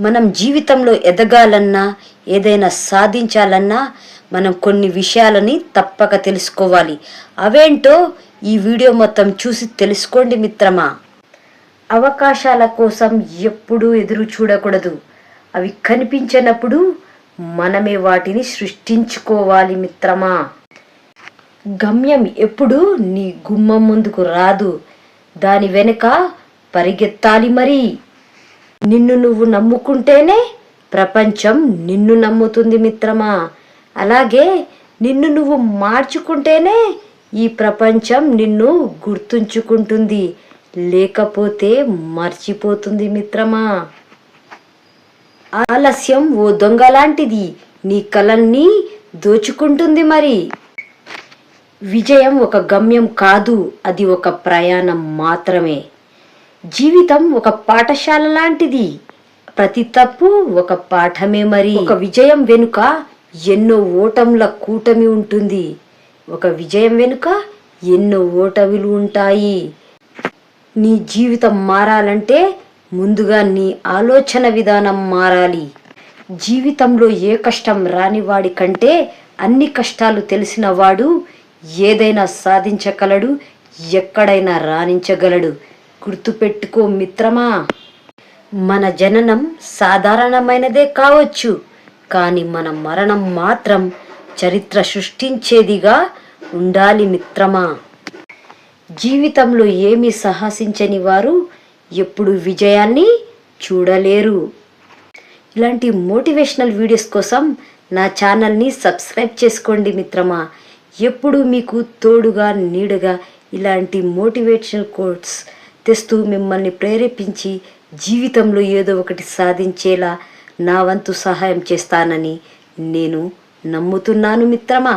మనం జీవితంలో ఎదగాలన్నా ఏదైనా సాధించాలన్నా మనం కొన్ని విషయాలని తప్పక తెలుసుకోవాలి. అవేంటో ఈ వీడియో మొత్తం చూసి తెలుసుకోండి మిత్రమా. అవకాశాల కోసం ఎప్పుడూ ఎదురు చూడకూడదు. అవి కనిపించినప్పుడు మనమే వాటిని సృష్టించుకోవాలి మిత్రమా. గమ్యం ఎప్పుడు నీ గుమ్మం ముందుకు రాదు. దాని వెనుక పరిగెత్తాలి మరి. నిన్ను నువ్వు నమ్ముకుంటేనే ప్రపంచం నిన్ను నమ్ముతుంది మిత్రమా? అలాగే నిన్ను నువ్వు మార్చుకుంటేనే ఈ ప్రపంచం నిన్ను గుర్తుంచుకుంటుంది. లేకపోతే మర్చిపోతుంది మిత్రమా? ఆలస్యం ఓ దొంగ లాంటిది. నీ కలల్ని దోచుకుంటుంది మరి. విజయం ఒక గమ్యం కాదు. అది ఒక ప్రయాణం మాత్రమే. జీవితం ఒక పాఠశాల లాంటిది. ప్రతి తప్పు ఒక పాఠమే మరి. ఒక విజయం వెనుక ఎన్నో ఓటముల కూటమి ఉంటుంది. ఒక విజయం వెనుక ఎన్నో ఓటములు ఉంటాయి. నీ జీవితం మారాలంటే ముందుగా నీ ఆలోచన విధానం మారాలి. జీవితంలో ఏ కష్టం రాని వాడి కంటే అన్ని కష్టాలు తెలిసిన వాడు ఏదైనా సాధించగలడు ఎక్కడైనా రాణించగలడు. గుర్తుపెట్టుకో మిత్రమా. మన జననం సాధారణమైనదే కావచ్చు కానీ మన మరణం మాత్రం చరిత్ర సృష్టించేదిగా ఉండాలి మిత్రమా. జీవితంలో ఏమీ సాహసించని వారు ఎప్పుడు విజయాన్ని చూడలేరు. ఇలాంటి మోటివేషనల్ వీడియోస్ కోసం నా ఛానల్ని సబ్స్క్రైబ్ చేసుకోండి మిత్రమా. ఎప్పుడు మీకు తోడుగా నీడగా ఇలాంటి మోటివేషనల్ కోట్స్ తెస్తూ మిమ్మల్ని ప్రేరేపించి జీవితంలో ఏదో ఒకటి సాధించేలా నా వంతు సహాయం చేస్తానని నేను నమ్ముతున్నాను మిత్రమా?